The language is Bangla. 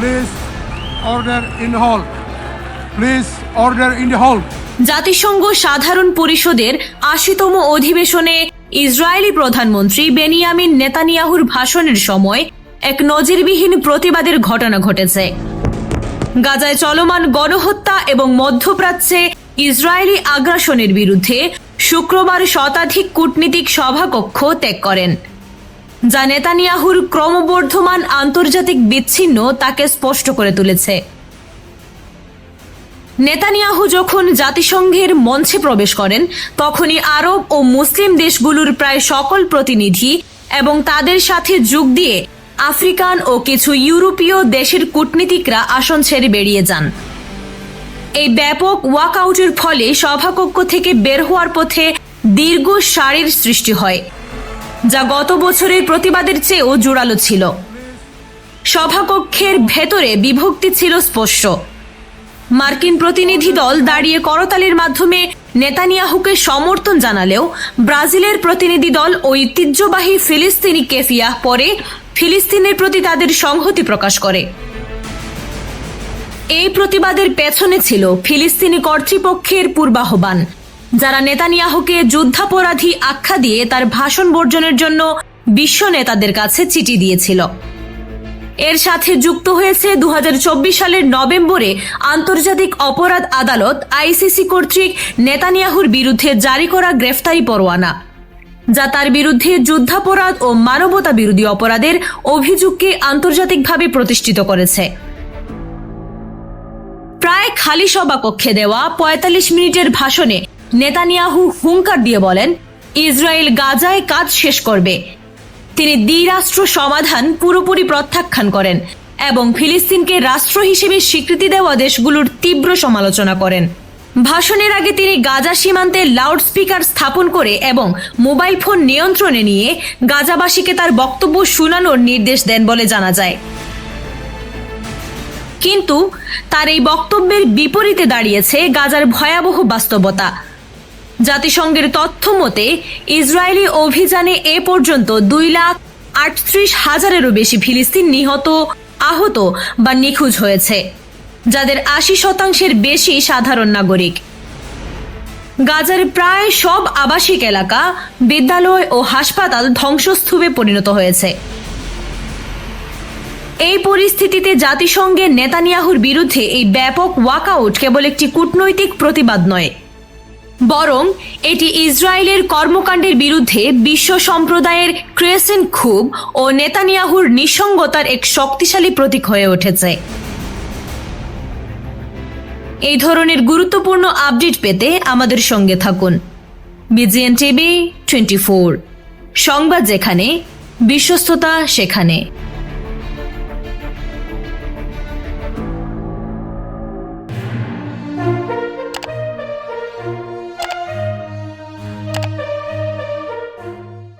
Order in hall. Please order in the hall. জাতিসংঘ সাধারণ পরিষদের আশিতম অধিবেশনে ইসরায়েলি প্রধানমন্ত্রী বেনিয়ামিন নেতানিয়াহুর ভাষণের সময় এক নজিরবিহীন প্রতিবাদের ঘটনা ঘটেছে গাজায় চলমান গণহত্যা এবং মধ্যপ্রাচ্যে ইসরায়েলি আগ্রাসনের বিরুদ্ধে শুক্রবার শতাধিক কূটনীতিক সভাকক্ষ ত্যাগ করেন যা নেতানিয়াহুর ক্রমবর্ধমান আন্তর্জাতিক বিচ্ছিন্ন তাকে স্পষ্ট করে তুলেছে। নেতানিয়াহু যখন জাতিসংঘের মঞ্চে প্রবেশ করেন, তখনই আরব ও মুসলিম দেশগুলোর প্রায় সকল প্রতিনিধি এবং তাদের সাথে যোগ দিয়ে আফ্রিকান ও কিছু ইউরোপীয় দেশের কূটনীতিকরা আসন ছেড়ে বেরিয়ে যান। এই ব্যাপক ওয়াকআউটের ফলে সভাকক্ষ থেকে বের হওয়ার পথে দীর্ঘ সারির সৃষ্টি হয়। যা গত বছরের প্রতিবাদের চেয়েও জোরালো ছিল। সভাকক্ষের ভেতরে বিভক্তি ছিল স্পষ্ট। মার্কিন প্রতিনিধি দল দাঁড়িয়ে করতালির মাধ্যমে নেতানিয়াহুকে সমর্থন জানালেও ব্রাজিলের প্রতিনিধি দল ঐতিহ্যবাহী ফিলিস্তিনি কেফিয়াহ পরে ফিলিস্তিনের প্রতি তাদের সংহতি প্রকাশ করে। এই প্রতিবাদের পেছনে ছিল ফিলিস্তিনি কর্তৃপক্ষের পূর্বাহ্বান। যারা নেতানিয়াহুকে যুদ্ধাপরাধী আখ্যা দিয়ে তার ভাষণ বর্জনের জন্য বিশ্ব নেতাদের কাছে চিঠি দিয়েছিল। এর সাথে যুক্ত হয়েছে দুহাজার চব্বিশ সালের নভেম্বরে আন্তর্জাতিক অপরাধ আদালত আইসিসি কর্তৃক নেতানিয়াহুর বিরুদ্ধে জারি করা গ্রেফতারি পরোয়ানা, যা তার বিরুদ্ধে যুদ্ধাপরাধ ও মানবতা বিরোধী অপরাধের অভিযোগকে আন্তর্জাতিকভাবে প্রতিষ্ঠিত করেছে। প্রায় খালি সভাকক্ষে দেওয়া পঁয়তাল্লিশ মিনিটের ভাষণে নেতানিয়াহু হুঙ্কার দিয়ে বলেন, ইসরায়েল গাজায় কাজ শেষ করবে। তিনি দ্বিরাষ্ট্র সমাধান পুরোপুরি প্রত্যাখ্যান করেন এবং ফিলিস্তিনকে রাষ্ট্র হিসেবে স্বীকৃতি দেওয়া দেশগুলোর তীব্র সমালোচনা করেন। ভাষণের আগে তিনি গাজা সীমান্তে লাউডস্পিকার স্থাপন করে এবং মোবাইল ফোন নিয়ন্ত্রণে নিয়ে গাজাবাসীকে তার বক্তব্য শোনানোর নির্দেশ দেন বলে জানা যায়। কিন্তু তার এই বক্তব্যের বিপরীতে দাঁড়িয়েছে গাজার ভয়াবহ বাস্তবতা। জাতিসংঘের তথ্য মতে, ইসরায়েলি অভিযানে এ পর্যন্ত দুই লাখ আটত্রিশ হাজারেরও বেশি ফিলিস্তিন নিহত, আহত বা নিখোঁজ হয়েছে, যাদের আশি শতাংশের বেশি সাধারণ নাগরিক। গাজার প্রায় সব আবাসিক এলাকা, বিদ্যালয় ও হাসপাতাল ধ্বংসস্তূপে পরিণত হয়েছে। এই পরিস্থিতিতে জাতিসংঘের নেতানিয়াহুর বিরুদ্ধে এই ব্যাপক ওয়াকআউট কেবল একটি কূটনৈতিক প্রতিবাদ নয় বরং এটি ইসরায়েলের কর্মকাণ্ডের বিরুদ্ধে বিশ্ব সম্প্রদায়ের ক্রেসেন্ট ক্ষোভ ও নেতানিয়াহুর নিঃসঙ্গতার এক শক্তিশালী প্রতীক হয়ে উঠেছে। এই ধরনের গুরুত্বপূর্ণ আপডেট পেতে আমাদের সঙ্গে থাকুন। BGN TV twenty four. সংবাদ যেখানে, বিশ্বস্ততা সেখানে।